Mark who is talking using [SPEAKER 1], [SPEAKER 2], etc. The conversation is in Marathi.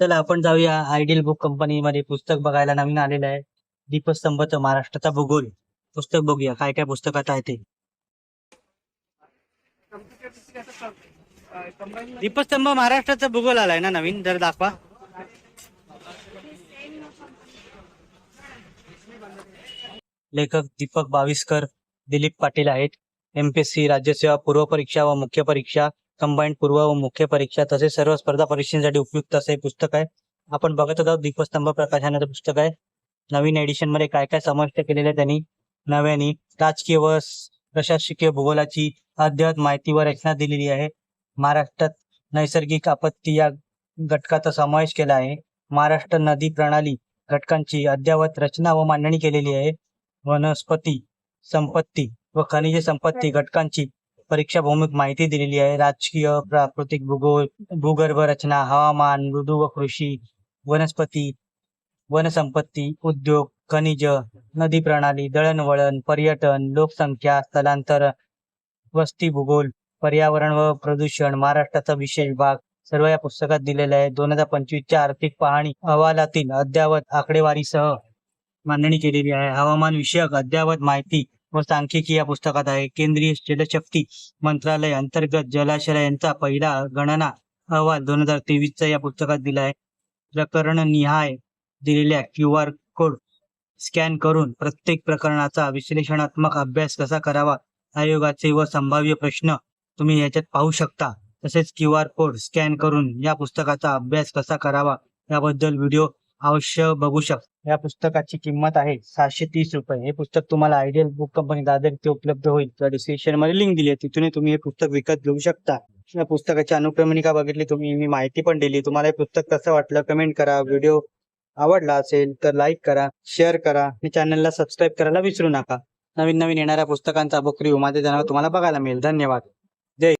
[SPEAKER 1] चला आपण जाऊया आयडियल बुक कंपनी मध्ये पुस्तक बघायला. नवीन आलेलं आहे. दीपस्तंभच महाराष्ट्राचा भूगोल. पुस्तक बघूया. काय काय पुस्तकात आहे ते. दीपस्तंभ महाराष्ट्राचा भूगोल आलाय ना नवीन? जर दाखवा. लेखक दीपक बाविस्कर दिलीप पाटील आहेत. एमपीएससी राज्यसेवा पूर्व परीक्षा व मुख्य परीक्षा. कंबाईंड पूर्व व मुख्य परीक्षा तसेच सर्व स्पर्धा परीक्षांसाठी उपयुक्त असं पुस्तक आहे. आपण बघत आहोत दीपस्तंभ प्रकाशनाचं पुस्तक आहे. नवीन एडिशनमध्ये काय काय समाविष्ट केलेलं आहे त्यांनी? नव्याने राजकीय व प्रशासकीय भूगोलाची अद्ययावत माहिती व रचना दिलेली आहे. महाराष्ट्रात नैसर्गिक आपत्ती या घटकाचा समावेश केला आहे. महाराष्ट्र नदी प्रणाली घटकांची अद्ययावत रचना व मांडणी केलेली आहे. वनस्पती संपत्ती व खनिज संपत्ती घटकांची परीक्षा भौमिक माहिती दिलेली आहे. राजकीय प्राकृतिक भूगोल भूगर्भ रचना हवामान मृदू व कृषी वनस्पती वनसंपत्ती उद्योग खनिज नदी प्रणाली दळणवळण पर्यटन लोकसंख्या स्थलांतर वस्ती भूगोल पर्यावरण व प्रदूषण महाराष्ट्राचा विशेष भाग. सर्व या पुस्तकात दिलेले आहे. दोन हजार पंचवीसच्या आर्थिक पाहणी अहवालातील अद्ययावत आकडेवारीसह मांडणी केलेली आहे. हवामान विषयक अद्ययावत माहिती व सांख्यिकी या पुस्तकात आहे. केंद्रीय जलशक्ती मंत्रालय अंतर्गत जलाशयांचा पहिला गणना अहवाल दोन हजार तेवीसचा या पुस्तकात दिला आहे. प्रकरण निहाय दिलेल्या क्यू आर कोड स्कॅन करून प्रत्येक प्रकरणाचा विश्लेषणात्मक अभ्यास कसा करावा आयोगाचे व संभाव्य प्रश्न तुम्ही याच्यात पाहू शकता. तसेच क्यू आर कोड स्कॅन करून या पुस्तकाचा अभ्यास कसा करावा याबद्दल व्हिडिओ अवश्य बघू शकता. या पुस्तकाची किंमत आहे सहाशे तीस रुपये. हे पुस्तक तुम्हाला आयडियल बुक कंपनी दादर इथे उपलब्ध होईल. त्या डिस्क्रिप्शनमध्ये लिंक दिली आहे. तिथून तुम्ही हे पुस्तक विकत घेऊ शकता. या पुस्तकाची अनुक्रमणिका बघितली तुम्ही. मी माहिती पण दिली. तुम्हाला हे पुस्तक कसं वाटलं कमेंट करा. व्हिडिओ आवडला असेल तर लाईक करा शेअर करा आणि चॅनलला सबस्क्राईब करायला विसरू नका. नवीन नवीन येणाऱ्या पुस्तकांचा बुक रिव्ह्यू माझ्या चॅनलवर तुम्हाला बघायला मिळेल. धन्यवाद.